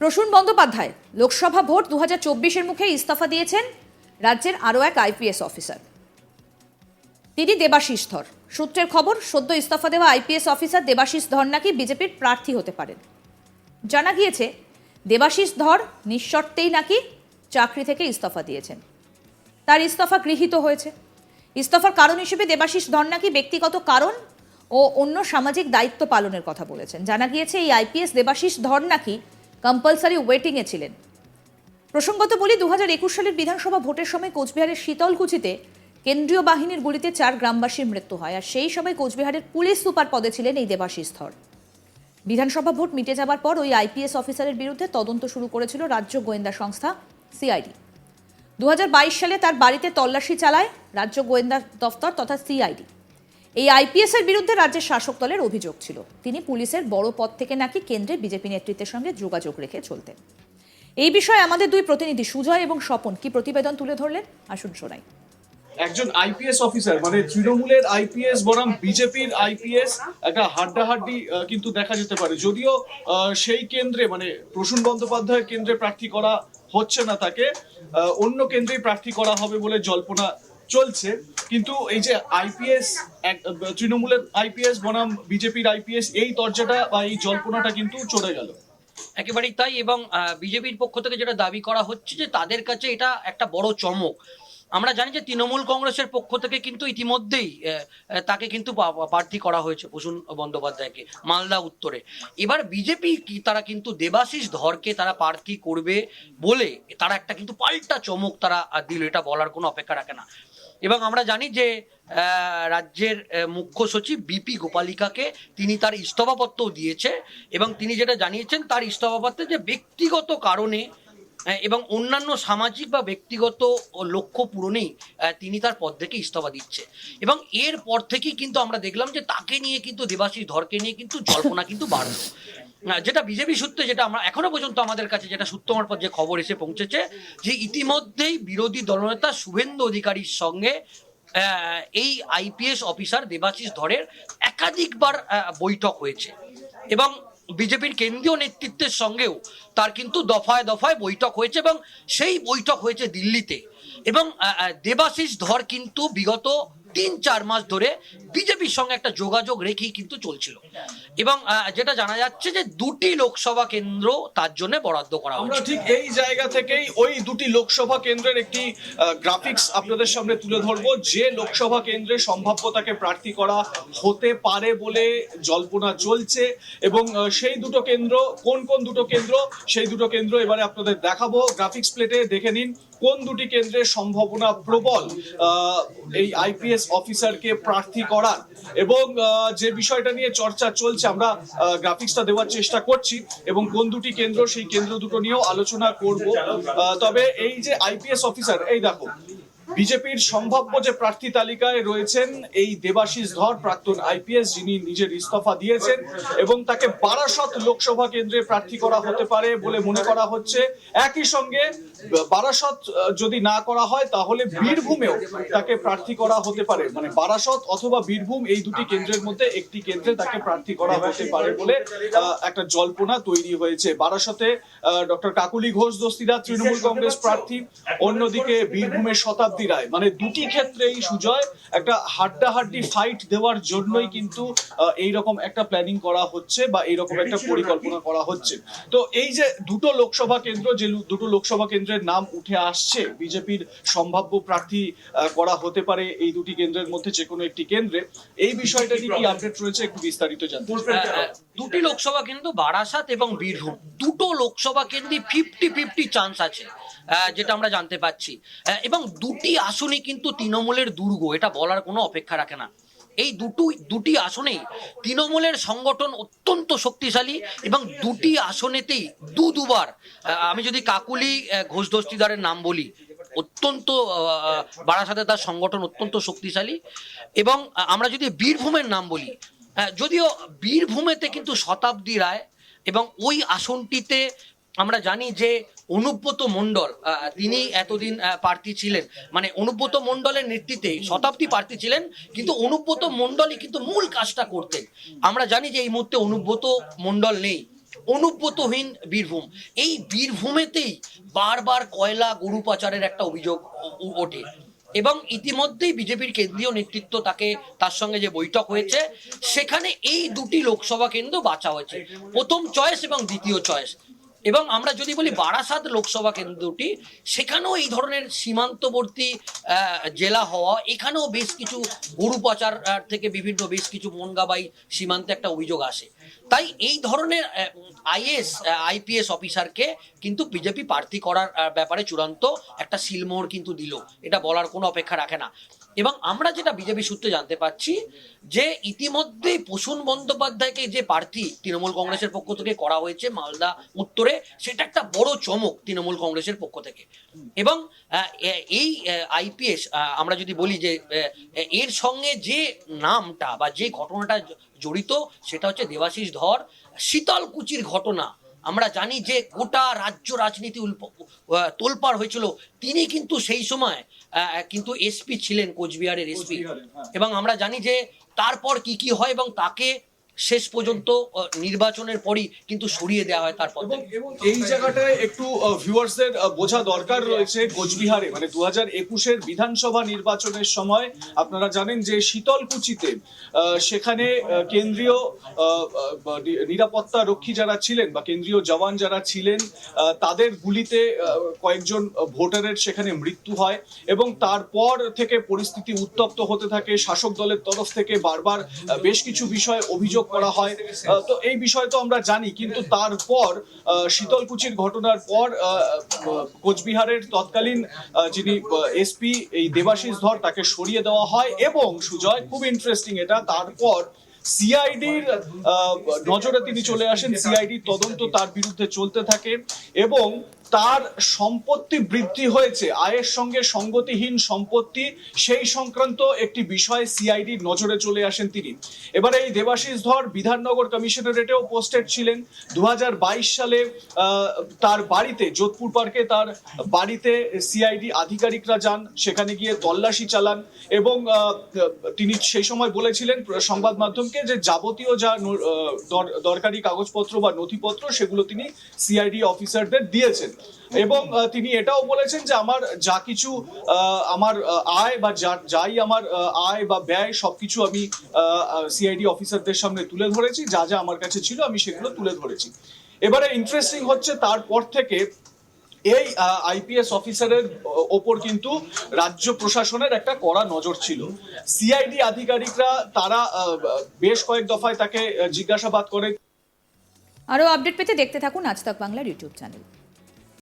Prasun Bandyopadhyay, Lok Sabha vote দু হাজার মুখে ইস্তফা দিয়েছেন রাজ্যের আরও এক আইপিএস অফিসার। তিনি দেবাশিস ধর। সূত্রের খবর, সদ্য ইস্তফা দেওয়া আইপিএস অফিসার দেবাশিস ধর নাকি বিজেপির প্রার্থী হতে পারেন। জানা গিয়েছে, দেবাশিস ধর নিঃশর্তেই নাকি চাকরি থেকে ইস্তফা দিয়েছেন। তার ইস্তফা গৃহীত হয়েছে। ইস্তফার কারণ হিসেবে দেবাশিস ধর নাকি ব্যক্তিগত কারণ ও অন্য সামাজিক দায়িত্ব পালনের কথা বলেছেন। জানা গিয়েছে, এই আইপিএস দেবাশিস ধর নাকি কম্পালসারি ওয়েটিংয়ে ছিলেন। প্রসঙ্গত বলি দু হাজার একুশ সালের বিধানসভা ভোটের সময় কোচবিহারের শীতলকুচিতে কেন্দ্রীয় বাহিনীর গুলিতে চার গ্রামবাসীর মৃত্যু হয় আর সেই সময় কোচবিহারের পুলিশ সুপার পদে ছিলেন এই দেবাশিস ধর। বিধানসভা ভোট মিটে যাবার পর ওই আইপিএস অফিসারের বিরুদ্ধে তদন্ত শুরু করেছিল রাজ্য গোয়েন্দা সংস্থা সিআইডি। দু হাজার বাইশ সালে তার বাড়িতে তল্লাশি চালায় রাজ্য গোয়েন্দা দফতর তথা সিআইডি। এই আইপিএস এর বিরুদ্ধে রাজ্যের শাসক দলের অভিযোগ ছিল। তিনি পুলিশের বড় পদ থেকে নাকি কেন্দ্রে বিজেপি নেতৃত্বের সঙ্গে যোগাযোগ রেখে চলতেন। এই বিষয়ে আমাদের দুই প্রতিনিধি সুজয় এবং স্বপন কি প্রতিবেদন তুলে ধরলেন? আসুন শোনাই। একজন আইপিএস অফিসার মানে তৃণমূলের আইপিএস বনাম বিজেপির আইপিএস একটা হাড্ডাহাড্ডি কিন্তু দেখা যেতে পারে। যদিও সেই কেন্দ্রে মানে প্রসূন বন্দ্যোপাধ্যায়ের কেন্দ্রে প্রার্থী করা হচ্ছে না তাকে অন্য কেন্দ্রেই প্রার্থী করা হবে বলে জল্পনা চলছে, কিন্তু এই যে আইপিএস তৃণমূলের আইপিএস বনাম বিজেপির আইপিএস এই দরজাটা বা এই জল্পনাটা কিন্তু চলে গেল। একেবারেই তাই এবং বিজেপির পক্ষ থেকে যেটা দাবি করা হচ্ছে যে তাদের কাছে এটা একটা বড় চমক। আমরা জানি যে তৃণমূল কংগ্রেসের পক্ষ থেকে কিন্তু ইতিমধ্যেই তাকে কিন্তু প্রার্থী করা হয়েছে প্রসূন বন্দ্যোপাধ্যায়কে, মালদা উত্তরে। এবার বিজেপি কি, তারা কিন্তু দেবাশিস ধরকে তারা প্রার্থী করবে বলে তারা একটা কিন্তু পাল্টা চমক তারা দিল, এটা বলার কোনো অপেক্ষা রাখে না। এবং আমরা জানি যে রাজ্যের মুখ্য সচিব বিপি গোপালিকাকে তিনি তার ইস্তফাপত্রও দিয়েছে এবং তিনি যেটা জানিয়েছেন তার ইস্তফাপত্রে যে ব্যক্তিগত কারণে এবং অন্যান্য সামাজিক বা ব্যক্তিগত লক্ষ্য পূরণেই তিনি তার পদ থেকে ইস্তফা দিচ্ছে। এবং এর পর থেকেই কিন্তু আমরা দেখলাম যে তাকে নিয়ে কিন্তু দেবাশিস ধরকে নিয়ে কিন্তু জল্পনা কিন্তু বাড়লো। যেটা বিজেপি সূত্রে যেটা আমরা এখনও পর্যন্ত আমাদের কাছে যেটা সূত্র মারফত যে খবর এসে পৌঁছেছে, যে ইতিমধ্যেই বিরোধী দলনেতা শুভেন্দু অধিকারীর সঙ্গে এই আইপিএস অফিসার দেবাশিস ধরের একাধিকবার বৈঠক হয়েছে। এবং বিজেপির কেন্দ্রীয় নেতৃত্বের সঙ্গেও তার কিন্তু দফায় দফায় বৈঠক হয়েছে এবং সেই বৈঠক হয়েছে দিল্লিতে। এবং দেবাশিস ধর কিন্তু বিগত তিন চার মাস ধরে বিজেপির সঙ্গে একটা যোগাযোগ রেখেই কিন্তু চলছিল। এবং যেটা জানা যাচ্ছে যে দুটি লোকসভা কেন্দ্র তার জন্য বরাদ্দ করা আমরা হয়েছে। ঠিক এই জায়গা থেকেই ওই দুটি লোকসভা কেন্দ্রের একটি গ্রাফিক্স আপনাদের সামনে তুলে ধরবো। যে লোকসভা কেন্দ্রে সম্ভাব্যতাকে প্রার্থী করা হতে পারে বলে জল্পনা চলছে এবং সেই দুটো কেন্দ্র কোন কোন দুটো কেন্দ্র সেই দুটো কেন্দ্র এবারে আপনাদের দেখাবো। গ্রাফিক্স প্লেটে দেখে নিন কোন দুটি কেন্দ্রের সম্ভাবনা প্রবল। আহ, এই আইপিএস অফিসারকে প্রার্থী করার। এবং যে বিষয়টা নিয়ে চর্চা চলছে, আমরা গ্রাফিক্সটা দেওয়ার চেষ্টা করছি এবং কোন দুটি কেন্দ্র, সেই কেন্দ্র দুটো নিয়েও আলোচনা করব। তবে এই যে আইপিএস অফিসার এই দেখো বিজেপির সম্ভাব্য যে প্রার্থী তালিকায় রয়েছেন এই দেবাশিস ধর, প্রাক্তন আইপিএস, যিনি নিজের ইস্তফা দিয়েছেন এবং তাকে বারাসত লোকসভা কেন্দ্রে প্রার্থী করা হতে পারে বলে মনে করা হচ্ছে। একই সঙ্গে, বারাসত যদি না করা হয়, তাহলে বীরভূমেও তাকে প্রার্থী করা হতে পারে। মানে বারাসত অথবা বীরভূম এই দুটি কেন্দ্রের মধ্যে একটি কেন্দ্রে তাকে প্রার্থী করা হতে পারে বলে একটা জল্পনা তৈরি হয়েছে। বারাসতে ডক্টর কাকুলি ঘোষ দস্তিদা তৃণমূল কংগ্রেস প্রার্থী, অন্যদিকে বীরভূমের শতাব্দী রায় মানে দুটি ক্ষেত্রেই সুজয় একটা হাড্ডাহাড্ডি ফাইট দেওয়ার জন্যই কিন্তু আহ, এইরকম একটা প্ল্যানিং করা হচ্ছে বা এইরকম একটা পরিকল্পনা করা হচ্ছে। তো এই যে দুটো লোকসভা কেন্দ্র যে দুটো লোকসভা কেন্দ্রের নাম উঠে আসছে বিজেপির সম্ভাব্য প্রার্থী আহ, করা হতে পারে এই দুটি কেন্দ্রের মধ্যে যে কোনো একটি কেন্দ্রে। এই বিষয়টা নিয়ে কি আপডেট রয়েছে একটু বিস্তারিত জানতে দুটি লোকসভা কেন্দ্র, বারাসাত এবং বীরভূম। দুটো লোকসভা কেন্দ্রে ফিফটি ফিফটি চান্স আছে যেটা আমরা জানতে পাচ্ছি। এবং দুটি আসনে কিন্তু তৃণমূলের দুর্গ, এটা বলার কোনো অপেক্ষা রাখে না। এই দুটো, দুটি আসনেই তৃণমূলের সংগঠন অত্যন্ত শক্তিশালী এবং দুটি আসনেতেই দু দুবার আমি যদি কাকুলি ঘোষ দস্তিদারের নাম বলি, অত্যন্ত বারাসাতে তার সংগঠন অত্যন্ত শক্তিশালী এবং আমরা যদি বীরভূমের নাম বলি যদিও বীরভূমেতে কিন্তু শতাব্দী রায় এবং ওই আসনটিতে আমরা জানি যে অনুব্রত মণ্ডল আহ, তিনি এতদিন প্রার্থী ছিলেন। মানে অনুব্রত মণ্ডলের নেতৃত্বে শতাব্দী প্রার্থী ছিলেন কিন্তু অনুব্রত মণ্ডলই কিন্তু মূল কাজটা করতেন। আমরা জানি যে এই মুহূর্তে অনুব্রত মণ্ডল নেই। অনুব্রতহীন বীরভূম। এই বীরভূমেতেই বারবার কয়লা গরু পাচারের একটা অভিযোগ ওঠে। এবং ইতিমধ্যেই বিজেপির কেন্দ্রীয় নেতৃত্ব তাকে, তার সঙ্গে যে বৈঠক হয়েছে, সেখানে এই দুটি লোকসভা কেন্দ্র বাছা হয়েছে। প্রথম চয়েস এবং দ্বিতীয় চয়েস এবং আমরা যদি বলি বারাসাত লোকসভা কেন্দ্রটি, সেখানেও এই ধরনের সীমান্তবর্তী জেলা হওয়া, এখানেও বেশ কিছু গরু পাচার থেকে বিভিন্ন বেশ কিছু মনগাবাই সীমান্তে একটা অভিযোগ আসে। তাই এই ধরনের আইএস আইপিএস অফিসারকে কিন্তু বিজেপি প্রার্থী করার ব্যাপারে চূড়ান্ত একটা সিলমোহর কিন্তু দিল। এটা বলার কোনো অপেক্ষা রাখে না। এবং আমরা যেটা বিজেপি সূত্রে জানতে পাচ্ছি যে ইতিমধ্যে প্রসূন বন্দ্যোপাধ্যায়কে যে প্রার্থী তৃণমূল কংগ্রেসের পক্ষ থেকে করা হয়েছে মালদা উত্তরে, সেটা একটা বড় চমক তৃণমূল কংগ্রেসের পক্ষ থেকে। এবং এই আইপিএস আমরা যদি বলি যে এর সঙ্গে যে নামটা বা যে ঘটনাটা জড়িত সেটা হচ্ছে দেবাশিস ধর শীতলকুচির ঘটনা। আমরা জানি যে গোটা রাজ্য রাজনীতি উল্প- তোলপাড় হয়েছিল। তিনি কিন্তু সেই সময় আহ, কিন্তু এসপি ছিলেন কোচবিহারের এসপি। এবং আমরা জানি যে তারপর কি কি হয় এবং তাকে শেষ পর্যন্ত নির্বাচনের পরই কিন্তু সরিয়ে দেওয়া হয় তারপর এবং এই জায়গাটায় একটু ভিউয়ার্সদের বোঝা দরকার রয়েছে কোচবিহারে। মানে দু হাজার একুশের বিধানসভা নির্বাচনের সময় আপনারা জানেন যে শীতলকুচিতে সেখানে কেন্দ্রীয় নিরাপত্তা রক্ষী যারা ছিলেন বা কেন্দ্রীয় জওয়ান যারা ছিলেন তাদের গুলিতে কয়েকজন ভোটারের সেখানে মৃত্যু হয় এবং তারপর থেকে পরিস্থিতি উত্তপ্ত হতে থাকে। শাসক দলের তরফ থেকে বারবার বেশ কিছু বিষয়ে অভিযোগ করা হয়। তো এই বিষয় তো আমরা জানি কিন্তু তারপর শীতলকুচির ঘটনার পর কোচবিহারের তৎকালীন যিনি এসপি এই দেবাশিস ধর তাকে সরিয়ে দেওয়া হয় এবং সুজয় খুব ইন্টারেস্টিং এটা তারপর সিআইডির নজরে তিনি চলে আসেন। সিআইডির তদন্ত তার বিরুদ্ধে চলতে থাকে এবং তার সম্পত্তি বৃদ্ধি হয়েছে। আয়ের সঙ্গে সঙ্গতিহীন সম্পত্তি, সেই সংক্রান্ত একটি বিষয় সিআইডির নজরে চলে আসেন তিনি। এবার এই দেবাশিস ধর বিধাননগর কমিশনারেটেও পোস্টেড ছিলেন। দু হাজার বাইশ সালে তার বাড়িতে, যোধপুর পার্কে তার বাড়িতে সিআইডি আধিকারিকরা যান, সেখানে গিয়ে তল্লাশি চালান এবং তিনি সেই সময় বলেছিলেন সংবাদ মাধ্যমকে যে যাবতীয় যা দর- দরকারি কাগজপত্র বা নথিপত্র সেগুলো তিনি সিআইডি অফিসারদের দিয়েছেন। এবং তিনি এটাও বলেছেন যে আমার যা কিছু আমার আয় বা যাই আমার আয় বা ব্যয় সবকিছু আমি সিআইডি অফিসারদের সামনে তুলে ধরেছি। যা যা আমার কাছে ছিল আমি সেগুলো তুলে ধরেছি। এবারে ইন্টারেস্টিং হচ্ছে তারপর থেকে এই আইপিএস অফিসারের ওপর কিন্তু রাজ্য প্রশাসনের একটা কড়া নজর ছিল। সিআইডি আধিকারিকরা তারা বেশ কয়েক দফায় তাকে জিজ্ঞাসাবাদ করে। আরও আপডেট পেতে দেখতে থাকুন আজ তাক বাংলার ইউটিউব চ্যানেল।